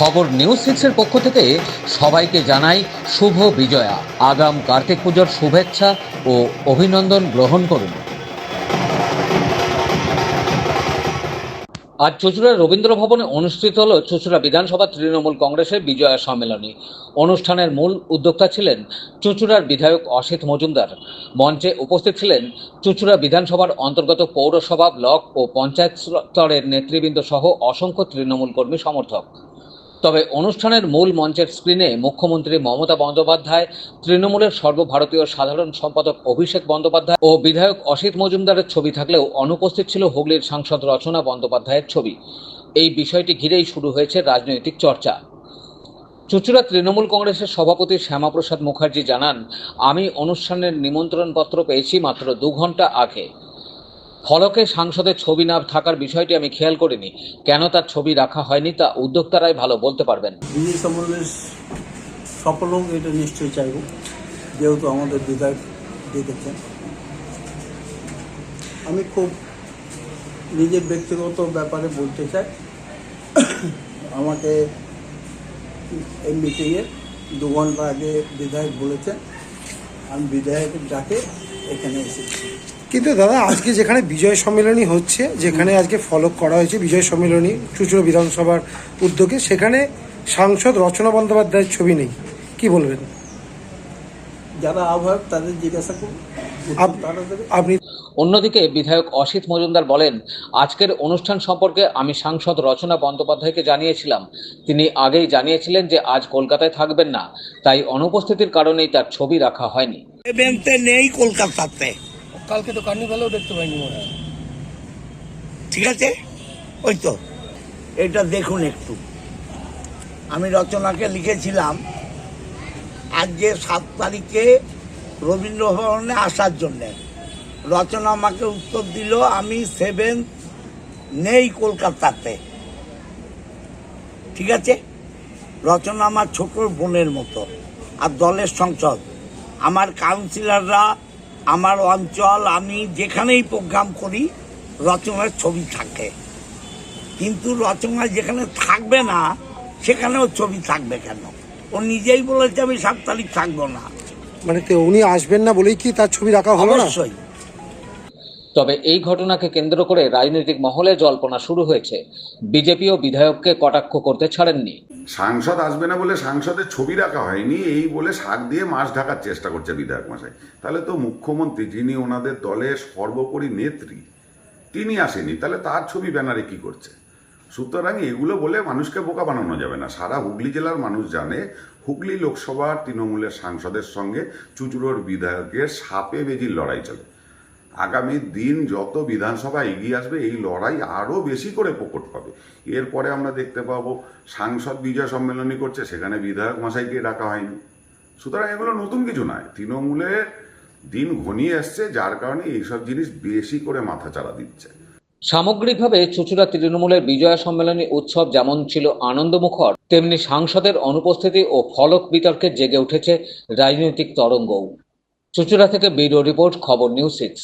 খবর নিউজ সিক্সের পক্ষ থেকে সবাইকে জানাই শুভ বিজয়া। আগাম কার্তিক পুজোর শুভেচ্ছা ও অভিনন্দন গ্রহণ করুন। আজ চুচুড়া রবীন্দ্র ভবনে অনুষ্ঠিত হল চুচুড়া বিধানসভা তৃণমূল কংগ্রেসের বিজয়া সম্মেলনী। অনুষ্ঠানের মূল উদ্যোক্তা ছিলেন চুচুড়ার বিধায়ক অসিত মজুমদার। মঞ্চে উপস্থিত ছিলেন চুচুড়া বিধানসভার অন্তর্গত পৌরসভা ব্লক ও পঞ্চায়েত স্তরের নেতৃবৃন্দ সহ অসংখ্য তৃণমূল কর্মী সমর্থক। তবে অনুষ্ঠানের মূল মঞ্চের স্ক্রিনে মুখ্যমন্ত্রী মমতা বন্দ্যোপাধ্যায়, তৃণমূলের সর্বভারতীয় সাধারণ সম্পাদক অভিষেক বন্দ্যোপাধ্যায় ও বিধায়ক অসিত মজুমদারের ছবি থাকলেও অনুপস্থিত ছিল হুগলির সাংসদ রচনা বন্দ্যোপাধ্যায়ের ছবি। এই বিষয়টি ঘিরেই শুরু হয়েছে রাজনৈতিক চর্চা। চুচুড়া তৃণমূল কংগ্রেসের সভাপতি শ্যামাপ্রসাদ মুখার্জি জানান, আমি অনুষ্ঠানের নিমন্ত্রণপত্র পেয়েছি মাত্র দু ঘণ্টা আগে। ফলকে সাংসদের ছবি না থাকার বিষয়টি আমি খেয়াল করিনি। কেন তার ছবি রাখা হয়নি তা উদ্যোক্তারাই ভালো বলতে পারবেন। বিজয় সম্মেলনের সফল এটা নিশ্চয়ই চাইব। যেহেতু আমাদের বিধায়ক ডেকেছেন। আমি খুব নিজের ব্যক্তিগত ব্যাপারে বলতে চাই। আমাকে এই মিটিংয়ে দু ঘণ্টা আগে বিধায়ক বলেছেন। আমি বিধায়কের ডাকে এখানে এসেছি। কিন্তু দাদা আজকে যেখানে বিজয় সম্মেলনী হচ্ছে যেখানে আজকে ফলো করা হয়েছে বিজয় সম্মেলনী চুচুড়ো বিধানসভার উদ্যোগে সেখানে সাংসদ রচনা বন্দ্যোপাধ্যায়ের ছবি নেই। কি বলবেন? যারা আহ্বায়ক তাদের জিজ্ঞাসা করুন। আপনি অন্যদিকে বিধায়ক অসিত মজুমদার বলেন আজকের অনুষ্ঠান সম্পর্কে আমি সাংসদ রচনা বন্দ্যোপাধ্যায়কে জানিয়েছিলাম। তিনি আগেই জানিয়েছিলেন যে আজ কলকাতায় থাকবেন না। তাই অনুপস্থিতির কারণেই তার ছবি রাখা হয়নি। নেই কলকাতাতে। কালকে তো কার্নিভালেও দেখতে পাইনি মনে হয়। ঠিক আছে? ওই তো। এটা দেখুন একটু। আমি রচনাকে লিখেছিলাম আজ যে সাত তারিখে রবীন্দ্র ভবনে আসার জন্যে। রচনা আমাকে উত্তর দিল, আমি সেভেন নেই কলকাতাতে। ঠিক আছে? রচনা আমার ছোট বোনের মতো আর দলের সংসদ। আমার কাউন্সিলররা আমার অঞ্চল আমি যেখানেই প্রোগ্রাম করি রচনার ছবি থাকে। কিন্তু রচনা যেখানে থাকবে না সেখানেও ছবি থাকবে কেন? ও নিজেই বলেছে আমি সাত তারিখ থাকব না। মানে তো উনি আসবেন না বলেই কি তার ছবি রাখা হলো না? অবশ্যই। তবে এই ঘটনাকে কেন্দ্র করে রাজনৈতিক মহলে জল্পনা শুরু হয়েছে। বিজেপি ও বিধায়ককে কটাক্ষ করতে ছাড়েননি। সাংসদ আসবে না বলে সাংসদের ছবি রাখা হয়নি, এই বলে শাক দিয়ে মাছ ঢাকার চেষ্টা করছে বিধায়ক মশাই। তাহলে তো মুখ্যমন্ত্রী, যিনি ওনাদের দলের সর্বোপরি নেত্রী, তিনি আসেনি, তাহলে তার ছবি ব্যানারে কি করছে? সুতরাং এগুলো বলে মানুষকে বোকা বানানো যাবে না। সারা হুগলি জেলার মানুষ জানে, হুগলি লোকসভার তৃণমূলের সাংসদের সঙ্গে চুচুড়োর বিধায়কের সাপে বেজির লড়াই চলে। আগামী দিন যত বিধানসভা এগিয়ে আসবে, এই লড়াই আরও বেশি করে প্রকট পাবে এরপরে আমরা দেখতে পাবো, সাংসদ বিজয় সম্মেলনী করছে, সেখানে বিধায়ক মশাইকে ডাকা হয়নি। সুতরাং এগুলো নতুন কিছু নয়। তৃণমূলের দিন ঘনিয়ে এসছে, যার কারণে এইসব জিনিস বেশি করে মাথা চাড়া দিচ্ছে। সামগ্রিকভাবে চুচুড়া তৃণমূলের বিজয়া সম্মেলনী উৎসব যেমন ছিল আনন্দমুখর, তেমনি সাংসদের অনুপস্থিতি ও ফলক বিতর্কে জেগে উঠেছে রাজনৈতিক তরঙ্গও। চুচুড়া থেকে বিডিও রিপোর্ট খবর নিউজ সিক্স।